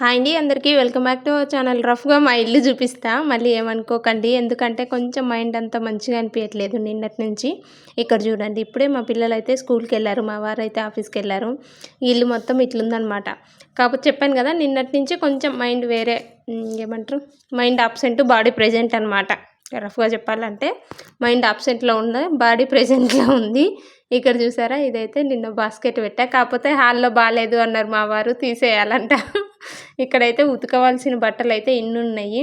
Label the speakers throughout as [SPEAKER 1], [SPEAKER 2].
[SPEAKER 1] Hi అండి అందరికీ welcome back to channel. రఫ్గా మా ఇల్లు చూపిస్తా. మళ్ళీ ఏమనుకోకండి ఎందుకంటే కొంచెం మైండ్ అంతా మంచిగా అనిపించట్లేదు నిన్నటి నుంచి. ఇక్కడ చూడండి ఇప్పుడే మా పిల్లలు అయితే స్కూల్కి వెళ్ళారు మా వారు అయితే ఆఫీస్కి వెళ్ళారు. ఇల్లు మొత్తం ఇట్లుందనమాట కాకపోతే చెప్పాను కదా నిన్నటి నుంచి కొంచెం మైండ్ వేరే ఏమంటారు? మైండ్ అబ్సెంట్ బాడీ ప్రెజెంట్ అనమాట రఫ్గా చెప్పాలంటే మైండ్ అబ్సెంట్లో ఉన్న బాడీ ప్రెజెంట్లో ఉంది. ఇక్కడ చూసారా ఇదైతే నిన్న బాస్కెట్ పెట్టా. కాకపోతే హాల్లో బాగాలేదు అన్నారు మా వారు తీసేయాలంట. ఇక్కడైతే ఉతకవలసిన బట్టలు అయితే ఇన్నున్నాయి.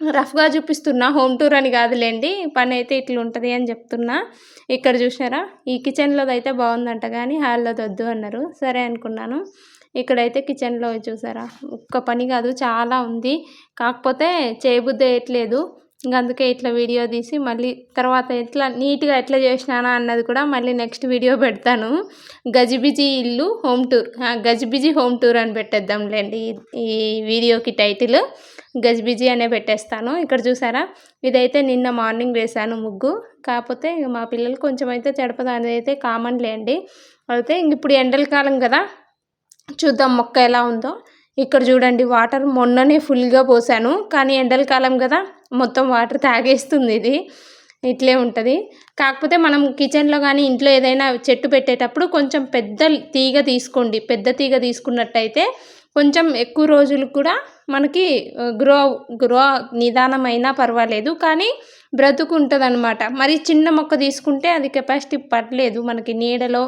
[SPEAKER 1] రఫ్గా చూపిస్తున్నా హోమ్ టూర్ అని కాదులేండి పని అయితే ఇట్లా ఉంటుంది అని చెప్తున్నా. ఇక్కడ చూసారా ఈ కిచెన్లోది అయితే బాగుందంట కానీ హాల్లోది వద్దు అన్నారు. సరే అనుకున్నాను. ఇక్కడైతే కిచెన్లో చూసారా ఒక్క పని కాదు చాలా ఉంది. కాకపోతే చేయబుద్ధి వేయట్లేదు ఇంక అందుకే ఇట్లా వీడియో తీసి మళ్ళీ తర్వాత ఎట్లా నీట్గా ఎట్లా చేసినానా అన్నది కూడా మళ్ళీ నెక్స్ట్ వీడియో పెడతాను. గజిబిజి ఇల్లు హోమ్ టూర్. గజిబిజి హోమ్ టూర్ అని పెట్టేద్దాంలేండి ఈ వీడియోకి టైటిల్. గజిబిజి అనే పెట్టేస్తాను. ఇక్కడ చూసారా? ఇదైతే నిన్న మార్నింగ్ వేశాను ముగ్గు. కాకపోతే మా పిల్లలు కొంచెం అయితే చెడపదు అయితే కామన్ లేండి. అయితే ఇంక ఇప్పుడు ఎండల కాలం కదా. చూద్దాం మొక్క ఎలా ఉందో. ఇక్కడ చూడండి వాటర్ మొన్ననే ఫుల్గా పోసాను కానీ ఎండల కాలం కదా. మొత్తం వాటర్ తాగేస్తుంది ఇది. ఇట్లే ఉంటుంది. కాకపోతే మనం కిచెన్లో కానీ ఇంట్లో ఏదైనా చెట్టు పెట్టేటప్పుడు కొంచెం పెద్ద తీగ తీసుకోండి. పెద్ద తీగ తీసుకున్నట్టయితే కొంచెం ఎక్కువ రోజులు కూడా మనకి గ్రో గ్రో నిదానమైనా పర్వాలేదు. కానీ బ్రతుకుంటుంది అనమాట మరి చిన్న మొక్క తీసుకుంటే అది కెపాసిటీ పడలేదు మనకి నీడలో.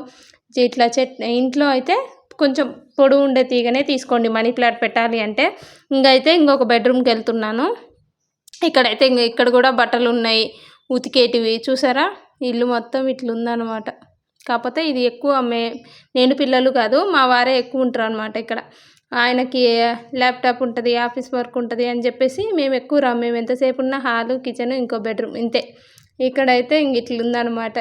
[SPEAKER 1] ఇట్లా చెట్ ఇంట్లో అయితే కొంచెం పొడువు ఉండే తీగనే తీసుకోండి. మనీ ప్లాంట్ పెట్టాలి అంటే. ఇంకైతే ఇంకొక బెడ్రూమ్కి వెళ్తున్నాను. ఇక్కడైతే ఇంక ఇక్కడ కూడా బట్టలు ఉన్నాయి ఉతికేటివి. చూసారా? ఇల్లు మొత్తం ఇట్లుందనమాట. కాకపోతే ఇది ఎక్కువ మే నేను పిల్లలు కాదు మా వారే ఎక్కువ ఉంటారు అనమాట ఇక్కడ. ఆయనకి ల్యాప్టాప్ ఉంటుంది ఆఫీస్ వర్క్ ఉంటుంది అని చెప్పేసి మేము ఎక్కువ రా మేము ఎంతసేపు ఉన్న హాలు కిచెన్ ఇంకో బెడ్రూమ్ ఇంతే. ఇక్కడైతే ఇంక ఇట్లుందనమాట.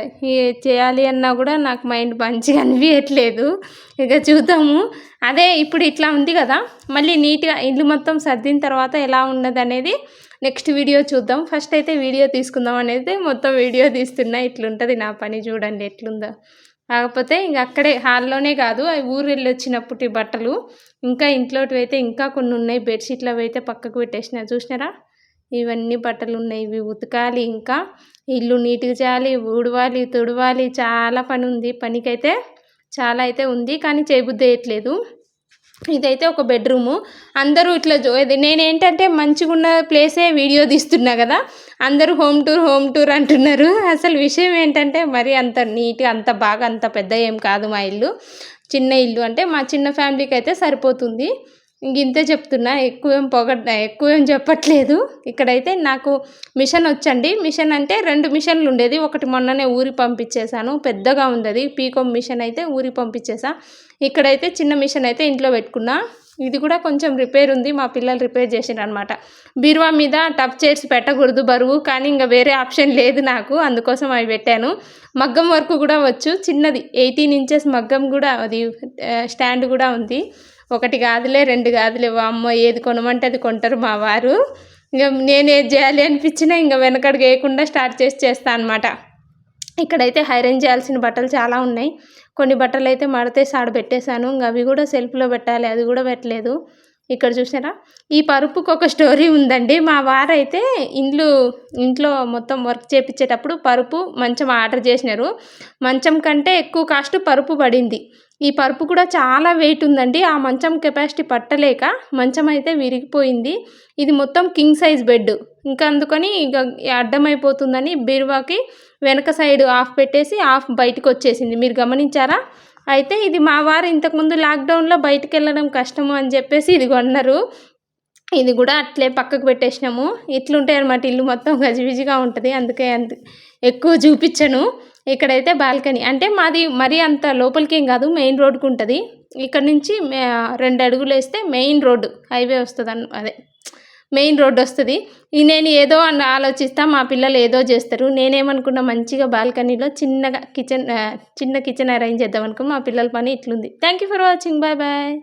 [SPEAKER 1] చేయాలి అన్నా కూడా నాకు మైండ్ మంచిగా అనిపించట్లేదు ఇక చూద్దాము. అదే ఇప్పుడు ఇట్లా ఉంది కదా మళ్ళీ నీట్గా ఇల్లు మొత్తం సర్దిన తర్వాత ఎలా ఉన్నది అనేది నెక్స్ట్ వీడియో చూద్దాం. ఫస్ట్ అయితే వీడియో తీసుకుందాం అనేది మొత్తం వీడియో తీస్తున్నా ఇట్లుంటుంది నా పని చూడండి ఎట్లుందో. కాకపోతే ఇంక అక్కడే హాల్లోనే కాదు అవి ఊరు వెళ్ళి వచ్చినప్పటి బట్టలు ఇంకా ఇంట్లోటివి అయితే ఇంకా కొన్ని ఉన్నాయి. బెడ్షీట్లు అవి అయితే పక్కకు పెట్టేసిన చూసినారా? ఇవన్నీ బట్టలు ఉన్నాయి. ఇవి ఉతకాలి ఇంకా. ఇల్లు నీట్గా చేయాలి ఊడవాలి తుడవాలి. చాలా పని ఉంది. పనికైతే చాలా అయితే ఉంది కానీ చేయబుద్ధి వేయట్లేదు ఇదైతే ఒక బెడ్రూము. అందరూ ఇట్లా జో నేనేంటంటే మంచిగా ఉన్న ప్లేసే వీడియో తీస్తున్నా కదా. అందరూ హోమ్ టూర్ హోమ్ టూర్ అంటున్నారు. అసలు విషయం ఏంటంటే మరి అంత నీట్గా అంత బాగా అంత పెద్ద ఏం కాదు మా ఇల్లు. చిన్న ఇల్లు అంటే మా చిన్న ఫ్యామిలీకి అయితే సరిపోతుంది. ఇంక ఇంతే చెప్తున్నా ఎక్కువేం పొగ ఎక్కువ ఏం చెప్పట్లేదు. ఇక్కడైతే నాకు మిషన్ వచ్చండి. మిషన్ అంటే రెండు మిషన్లు ఉండేది. ఒకటి మొన్ననే ఊరి పంపించేశాను. పెద్దగా ఉంది అది పీకో మిషన్ అయితే ఊరి పంపించేసా ఇక్కడైతే చిన్న మిషన్ అయితే ఇంట్లో పెట్టుకున్నా. ఇది కూడా కొంచెం రిపేర్ ఉంది మా పిల్లలు రిపేర్ చేసిండ్రు అనమాట బీరువా మీద టప్ చైర్స్ పెట్టకూడదు బరువు కానీ ఇంకా వేరే ఆప్షన్ లేదు నాకు అందుకోసం అవి పెట్టాను. మగ్గం వర్క్ కూడా వచ్చు చిన్నది ఎయిటీన్ ఇంచెస్ మగ్గం కూడా అది స్టాండ్ కూడా ఉంది. ఒకటి కాదులే రెండు కాదులే అమ్మ ఏది కొనమంటే అది కొంటారు మా వారు. ఇంకా నేను ఏది చేయాలి అనిపించినా ఇంకా వెనకడుగు వేయకుండా స్టార్ట్ చేసి చేస్తాను అనమాట ఇక్కడైతే హైరన్ చేయాల్సిన బట్టలు చాలా ఉన్నాయి. కొన్ని బట్టలు అయితే మడతేసి ఆడ ఇంకా అవి కూడా సెల్ఫ్లో పెట్టాలి. అది కూడా పెట్టలేదు. ఇక్కడ చూసారా? ఈ పరుపుకు ఒక స్టోరీ ఉందండి. మా వారైతే ఇండ్లు ఇంట్లో మొత్తం వర్క్ చేపించేటప్పుడు పరుపు మంచం ఆర్డర్ చేసినారు. మంచం కంటే ఎక్కువ కాస్ట్ పరుపు పడింది. ఈ పరుపు కూడా చాలా వెయిట్ ఉందండి. ఆ మంచం కెపాసిటీ పట్టలేక మంచం అయితే విరిగిపోయింది. ఇది మొత్తం కింగ్ సైజ్ బెడ్ ఇంకా అందుకని ఇక అడ్డమైపోతుందని బీరువాకి వెనక సైడ్ ఆఫ్ పెట్టేసి ఆఫ్ బయటకు వచ్చేసింది. మీరు గమనించారా? అయితే ఇది మా వారు ఇంతకుముందు లాక్డౌన్లో బయటకు వెళ్ళడం కష్టము అని చెప్పేసి ఇది కొన్నారు ఇది కూడా అట్లే పక్కకు పెట్టేసినాము. ఇట్లుంటాయి అనమాట ఇల్లు మొత్తం గజిబిజిగా ఉంటుంది. అందుకే అంత ఎక్కువ చూపించను. ఇక్కడైతే బాల్కనీ. అంటే మాది మరీ అంత లోపలికి ఏం కాదు మెయిన్ రోడ్కు ఉంటుంది ఇక్కడ నుంచి రెండు అడుగులు వేస్తే మెయిన్ రోడ్డు. హైవే వస్తుంది అదే మెయిన్ రోడ్ వస్తుంది. నేను ఏదో అని ఆలోచిస్తా మా పిల్లలు ఏదో చేస్తారు. నేనేమనుకున్నా మంచిగా బాల్కనీలో చిన్నగా కిచెన్ చిన్న కిచెన్ అరేంజ్ చేద్దాం అనుకో మా పిల్లల పని ఇట్లుంది. Thank you for watching. Bye bye.